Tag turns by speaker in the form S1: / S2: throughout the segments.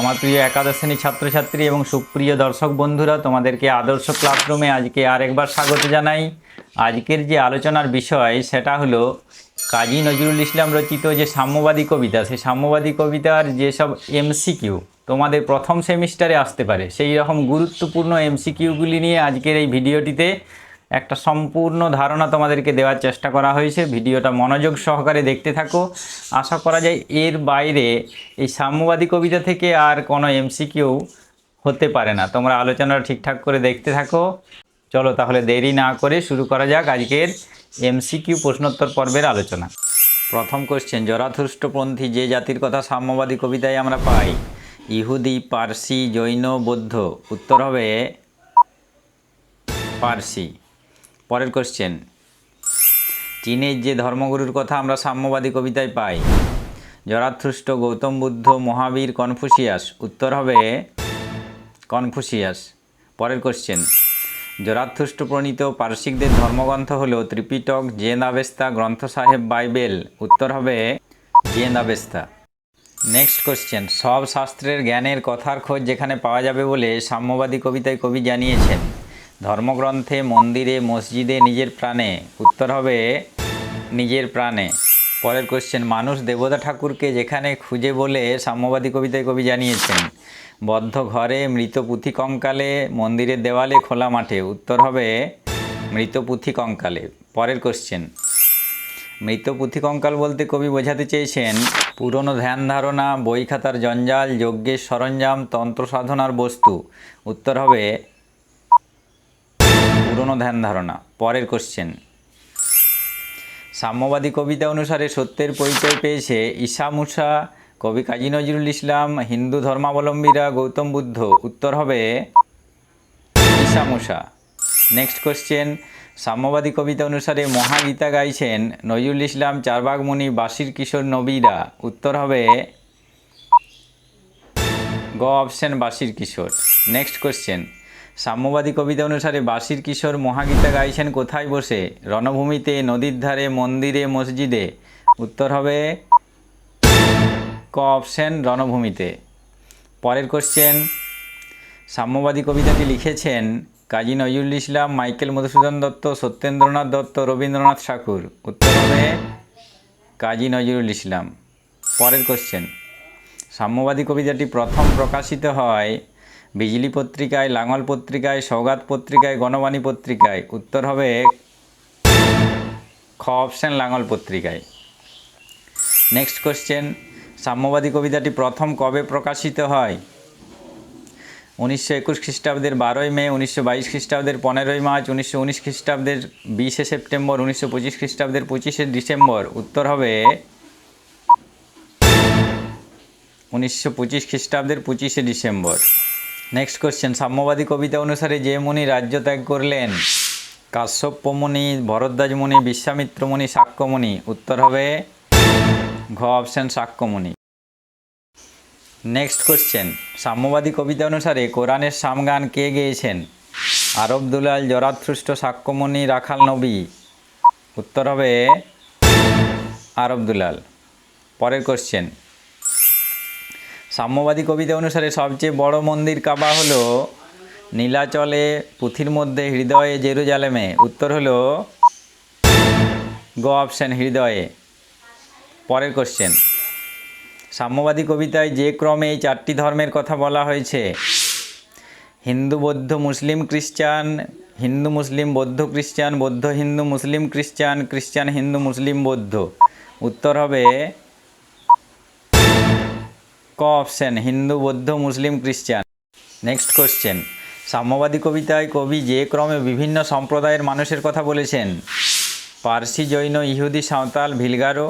S1: আমার প্রিয় একাদশ শ্রেণির ছাত্রছাত্রী এবং সুপ্রিয় দর্শক বন্ধুরা, তোমাদেরকে আদর্শ ক্লাসরুমে আজকে আরেকবার স্বাগত জানাই। আজকের যে আলোচনার বিষয়, সেটা হলো কাজী নজরুল ইসলাম রচিত যে সাম্যবাদী কবিতা, সেই সাম্যবাদী কবিতার যেসব এমসিকিউ তোমাদের প্রথম সেমিস্টারে আসতে পারে, সেই রকম গুরুত্বপূর্ণ এমসিকিউগুলি নিয়ে আজকের এই ভিডিওটিতে একটা সম্পূর্ণ ধারণা তোমাদেরকে দেওয়ার চেষ্টা করা হয়েছে। ভিডিওটা মনোযোগ সহকারে দেখতে থাকো। আশা করা যায় এর বাইরে এই সাম্যবাদী কবিতা থেকে আর কোনো এমসিকিউ হতে পারে না। তোমরা আলোচনাটা ঠিকঠাক করে দেখতে থাকো। চলো তাহলে দেরি না করে শুরু করা যাক আজকের এমসিকিউ প্রশ্নোত্তর পর্বের আলোচনা। প্রথম কোশ্চেন জরাথুষ্টপন্থী যে জাতির কথা সাম্যবাদী কবিতায় আমরা পাই, ইহুদি, পার্সি, জৈন, বৌদ্ধ। উত্তর হবে পার্সি। পরের কোশ্চেন চীনের যে ধর্মগুরুর কথা আমরা সাম্যবাদী কবিতায় পাই, জরাথুষ্ট গৌতম বুদ্ধ মহাবীর কনফুসিয়াস, উত্তর হবে কনফুসিয়াস। পরের কোশ্চেন জরাথুষ্ট প্রণীত পার্শ্বিকদের ধর্মগ্রন্থ হল ত্রিপিটক জেন আবেস্তা গ্রন্থ সাহেব বাইবেল, উত্তর হবে জেন আবেস্তা নেক্সট কোশ্চেন সব শাস্ত্রের জ্ঞানের কথার খোঁজ যেখানে পাওয়া যাবে বলে সাম্যবাদী কবিতায় কবি জানিয়েছেন। ধর্মগ্রন্থে, মন্দিরে, মসজিদে নিজের প্রাণে। উত্তর হবে, নিজের প্রাণে। পরের কোশ্চেন মানুষ দেবতা ঠাকুরকে যেখানে খুঁজে বলে সাম্যবাদী কবিতায় কবি জানিয়েছেন, বদ্ধ ঘরে মৃত পুঁথি কঙ্কালে, মন্দিরের দেওয়ালে খোলা মাঠে। উত্তর হবে, মৃত পুঁথি কঙ্কালে। পরের কোশ্চেন মৃত পুঁথি কঙ্কাল বলতে কবি বোঝাতে চেয়েছেন, পুরনো ধ্যান ধারণা, বই খাতার জঞ্জাল, যজ্ঞের সরঞ্জাম, তন্ত্র সাধনার বস্তু। উত্তর হবে পুরনো ধ্যান ধারণা, পরের কোশ্চেন সাম্যবাদী কবিতা অনুসারে সত্যের পরিচয় পেয়েছে ঈশা মুসা, কবি কাজী নজরুল ইসলাম, হিন্দু ধর্মাবলম্বীরা গৌতম বুদ্ধ। উত্তর হবে ঈশা মুসা। নেক্সট কোশ্চেন সাম্যবাদী কবিতা অনুসারে মহাগীতা গাইছেন নজরুল ইসলাম, চারবাগ মুনি, বাসির কিশোর নবীরা। উত্তর হবে গ অপশন বাসির কিশোর। নেক্সট কোশ্চেন সাম্যবাদী কবিতা অনুসারে বাসির কিশোর মহাগীতা গাইছেন কোথায় বসে? রণভূমিতে, নদীর ধারে, মন্দিরে, মসজিদে। উত্তর হবে ক অপশন রণভূমিতে। পরের কোশ্চেন সাম্যবাদী কবিতাটি লিখেছেন কাজী নজরুল ইসলাম, মাইকেল মধুসূদন দত্ত, সত্যেন্দ্রনাথ দত্ত, রবীন্দ্রনাথ ঠাকুর। উত্তর হবে কাজী নজরুল ইসলাম। পরের কোশ্চেন সাম্যবাদী কবিতাটি প্রথম প্রকাশিত হয় বিজলি পত্রিকায়, লাঙল পত্রিকায়, সৌগাত পত্রিকায়, গণবাণী পত্রিকায়। উত্তর হবে খ অপশন লাঙল পত্রিকায়। নেক্সট কোশ্চেন সাম্যবাদী কবিতাটি প্রথম কবে প্রকাশিত হয়? উনিশশো একুশ খ্রিস্টাব্দের বারোই মে, উনিশশো বাইশ খ্রিস্টাব্দের পনেরোই মার্চ, উনিশশো উনিশ খ্রিস্টাব্দের বিশে সেপ্টেম্বর, উনিশশো পঁচিশ খ্রিস্টাব্দের পঁচিশে ডিসেম্বর। উত্তর হবে উনিশশো পঁচিশ খ্রিস্টাব্দের পঁচিশে ডিসেম্বর। নেক্সট কোশ্চেন সাম্যবাদী কবিতা অনুসারে যে মুনি রাজ্য ত্যাগ করলেন কাশ্যপ্য মুনি ভরদ্বাজ মুনি বিশ্বামিত্র মুনি সাক্ষ্যমুনি উত্তর হবে ঘ অপশন সাক্ষ্যমুনি নেক্সট কোশ্চেন সাম্যবাদী কবিতা অনুসারে কোরআনের সামগান কে গেয়েছেন? আরব দুলাল জরাথৃষ্ট সাক্ষ্যমণি, রাখাল নবী। উত্তর হবে আরব দুলাল পরের কোশ্চেন সাম্যবাদী কবিতা অনুসারে সবচেয়ে বড় মন্দির কাবা হলো নীলাচলে পুঁথির মধ্যে হৃদয়ে জেরুজালেমে। উত্তর হলো গ অপশন হৃদয়ে। পরের কোশ্চেন সাম্যবাদী কবিতায় যে ক্রমে এই চারটি ধর্মের কথা বলা হয়েছে, হিন্দু, বৌদ্ধ, মুসলিম, খ্রিস্টান, হিন্দু, মুসলিম, বৌদ্ধ, খ্রিস্টান, বৌদ্ধ, হিন্দু, মুসলিম, খ্রিস্টান খ্রিস্টান, হিন্দু, মুসলিম, বৌদ্ধ। উত্তর হবে ক অপশন হিন্দু, বৌদ্ধ, মুসলিম, খ্রিস্টান। নেক্সট কোশ্চেন সাম্যবাদী কবিতায় কবি যে ক্রমে বিভিন্ন সম্প্রদায়ের মানুষের কথা বলেছেন। পার্সি জৈন ইহুদি সাঁওতাল ভিলগারো,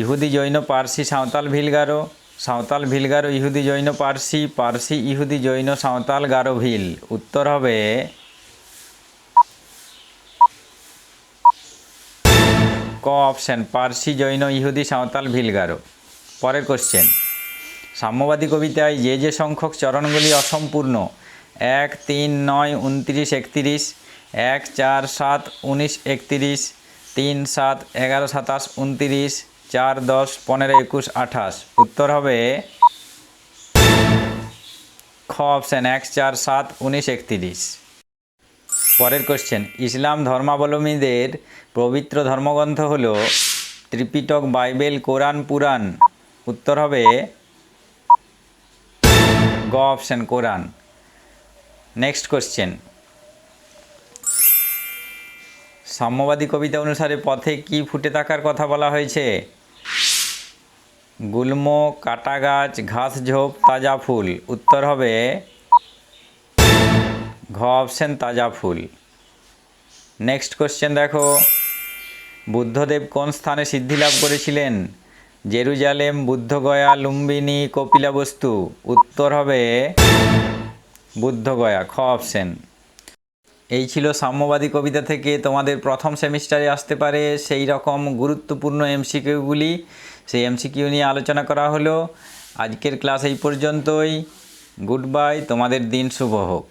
S1: ইহুদি জৈন পার্সি সাঁওতাল ভিলগারো সাঁওতাল ভিলগারো ইহুদি জৈন পার্সি পার্সি ইহুদি জৈন সাঁওতাল গারো ভিল। উত্তর হবে ক অপশন পার্সি জৈন ইহুদি সাঁওতাল ভিলগারো। পরের কোশ্চেন সাম্যবাদী কবিতায় যে যে সংখ্যক চরণগুলি অসম্পূর্ণ, এক, তিন, নয়, উনত্রিশ, একত্রিশ, এক, চার, সাত, উনিশ, একত্রিশ, তিন, সাত, এগারো, সাতাশ, উনত্রিশ, চার, দশ, পনেরো, একুশ, আঠাশ। উত্তর হবে খ অপশান এক, চার, সাত, উনিশ, একত্রিশ। পরের কোশ্চেন ইসলাম ধর্মাবলম্বীদের পবিত্র ধর্মগ্রন্থ হল ত্রিপিটক বাইবেল কোরআন পুরাণ। উত্তর হবে গ অপশান কোরআন। নেক্সট কোশ্চেন সাম্যবাদী কবিতা অনুসারে পথে কি ফুটে থাকার কথা বলা হয়েছে? গুল্ম কাটা গাছ ঘাস, ঝোপ, তাজা ফুল। উত্তর হবে ঘ অপশন তাজা ফুল। নেক্সট কোশ্চেন দেখো। বুদ্ধদেব কোন স্থানে সিদ্ধি লাভ করেছিলেন? জেরুজালেম, বুদ্ধগয়া, লুম্বিনী, কপিলাবস্তু। উত্তর হবে বুদ্ধগয়া, খ অপশন। এই ছিল সাম্যবাদী কবিতা থেকে তোমাদের প্রথম সেমিস্টারে আসতে পারে সেই রকম গুরুত্বপূর্ণ এমসিকিউগুলি। সেই এমসিকিউ নিয়ে আলোচনা করা হলো। আজকের ক্লাস এই পর্যন্তই। গুড বাই, তোমাদের দিন শুভ হোক।